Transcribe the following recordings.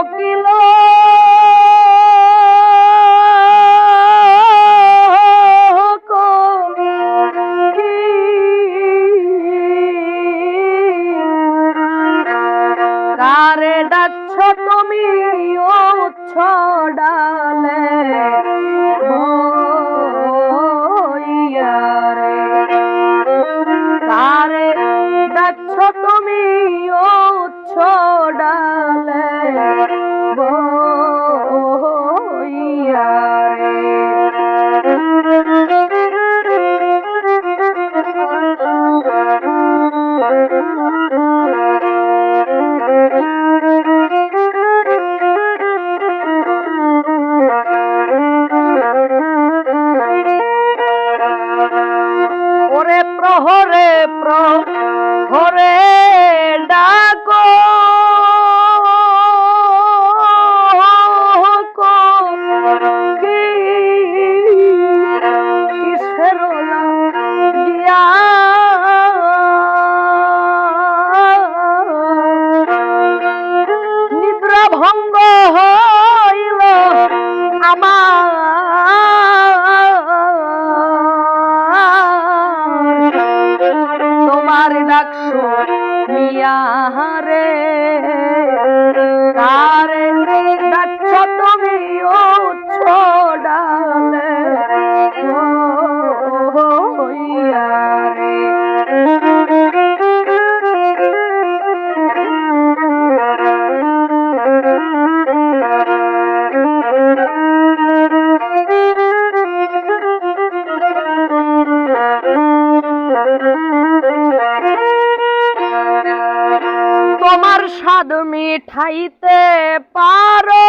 কোকিল। কারে ডাচ্ছ তুমি ও ছড়ালে কারে ডাকছ তোমার স্বাদ মিঠাইতে পারো।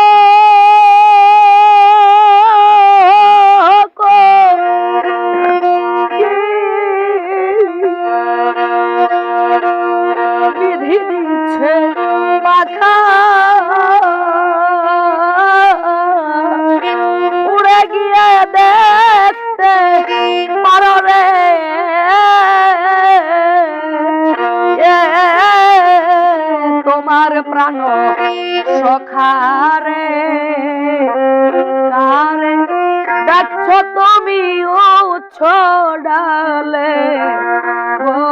বিধি দিচ্ছে পাখা প্রাণ সখারে তারে ডাকছ তুমি ও ছড়ালে ও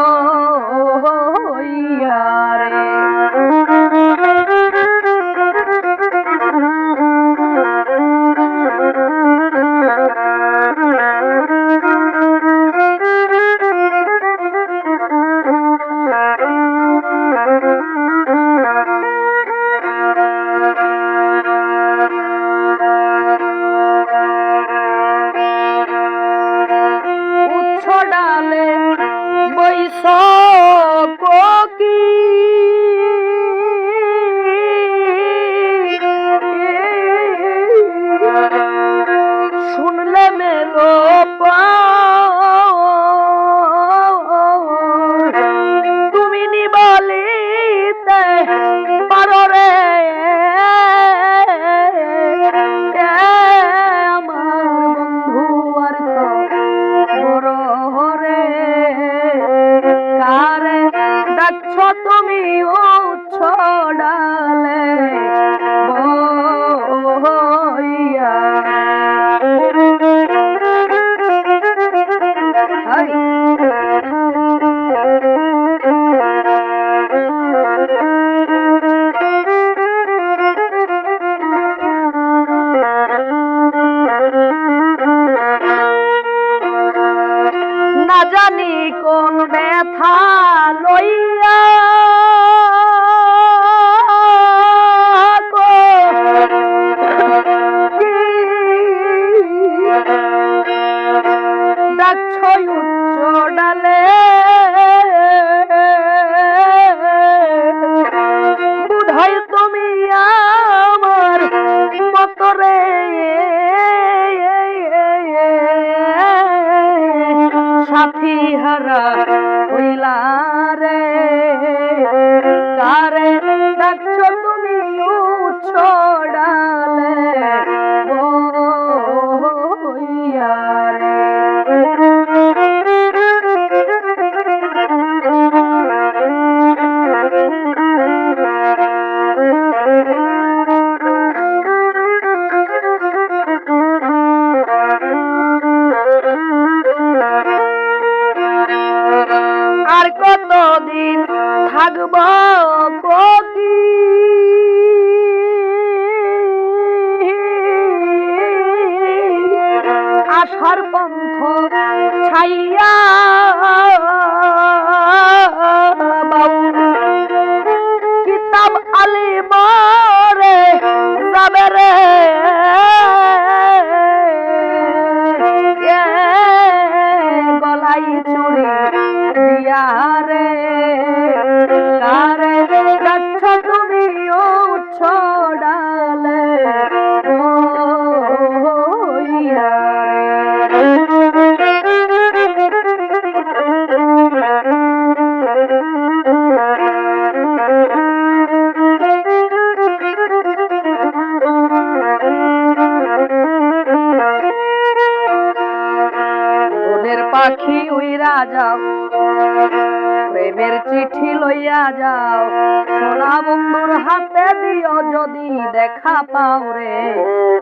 সাথী হারা হইলা রে। পন্থ ছাইয়া চিঠি লইয়া যাও। সোনা বন্ধুর হাতে দিও যদি দেখা পাও রে।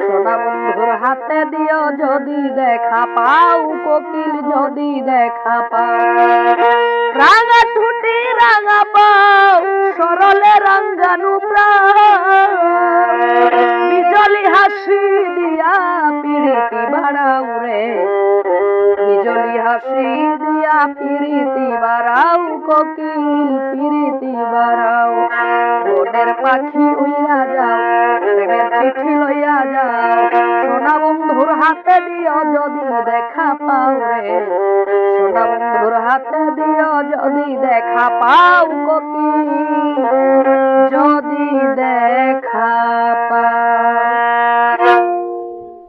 সোনা বন্ধুর হাতে দিও যদি দেখা পাও, কোকিল যদি দেখা পাও। রাঙা ঠুটি রাঙা পাও, সরলে রাঙ্গানু বিজলি হাসি দিয়া পিরিতি বাড়াও রে। বিজলি হাসি পিরিতি বাড়াও কোকিল পিরিতি বাড়াও বনের পাখি উইরা যাও, প্রেমের চিঠি লইয়া যাও। সোনা বন্ধুর হাতে দিও যদি দেখা পাও রে। সোনা বন্ধুর হাতে দিও যদি দেখা পাও, কোকিল। যদি দেখা